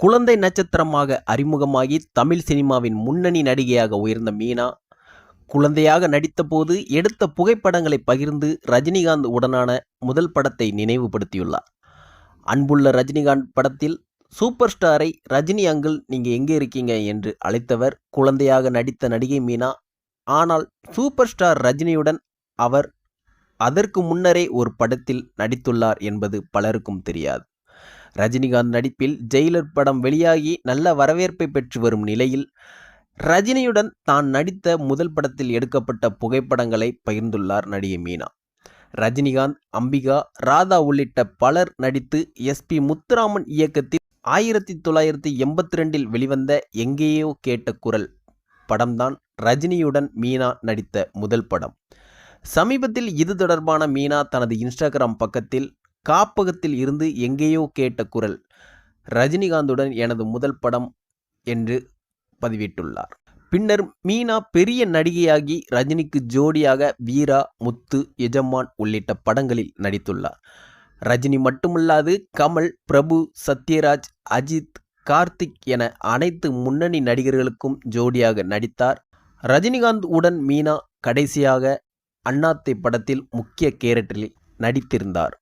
குழந்தை நட்சத்திரமாக அறிமுகமாகி தமிழ் சினிமாவின் முன்னணி நடிகையாக உயர்ந்த மீனா குழந்தையாக நடித்தபோது எடுத்த புகைப்படங்களை பகிர்ந்து ரஜினிகாந்த் உடனான முதல் படத்தை நினைவுபடுத்தியுள்ளார். அன்புள்ள ரஜினிகாந்த் படத்தில் சூப்பர் ஸ்டாரை ரஜினி அங்கிள் நீங்கள் எங்கே இருக்கீங்க? என்று அழைத்தவர் குழந்தையாக நடித்த நடிகை மீனா. ஆனால் சூப்பர் ஸ்டார் ரஜினியுடன் அவர் அதற்கு முன்னரே ஒரு படத்தில் நடித்துள்ளார் என்பது பலருக்கும் தெரியாது. ரஜினிகாந்த் நடிப்பில் ஜெயிலர் படம் வெளியாகி நல்ல வரவேற்பை பெற்று வரும் நிலையில் ரஜினியுடன் தான் நடித்த முதல் படத்தில் எடுக்கப்பட்ட புகைப்படங்களை பகிர்ந்துள்ளார் நடிகை மீனா. ரஜினிகாந்த் அம்பிகா ராதா உள்ளிட்ட பலர் நடித்து எஸ்பி முத்துராமன் இயக்கத்தில் ஆயிரத்தி தொள்ளாயிரத்தி எண்பத்தி ரெண்டில் வெளிவந்த எங்கேயோ கேட்ட குரல் படம்தான் ரஜினியுடன் மீனா நடித்த முதல் படம். சமீபத்தில் இது தொடர்பான மீனா தனது இன்ஸ்டாகிராம் பக்கத்தில் காப்பகத்தில் இருந்து எங்கேயோ கேட்ட குரல் ரஜினிகாந்துடன் எனது முதல் படம் என்று பதிவிட்டுள்ளார். பின்னர் மீனா பெரிய நடிகையாகி ரஜினிக்கு ஜோடியாக வீரா முத்து எஜமான் உள்ளிட்ட படங்களில் நடித்துள்ளார். ரஜினி மட்டுமல்லாது கமல் பிரபு சத்யராஜ் அஜித் கார்த்திக் என அனைத்து முன்னணி நடிகர்களுக்கும் ஜோடியாக நடித்தார். ரஜினிகாந்த் உடன் மீனா கடைசியாக அண்ணாத்தை படத்தில் முக்கிய கேரக்டரில் நடித்திருந்தார்.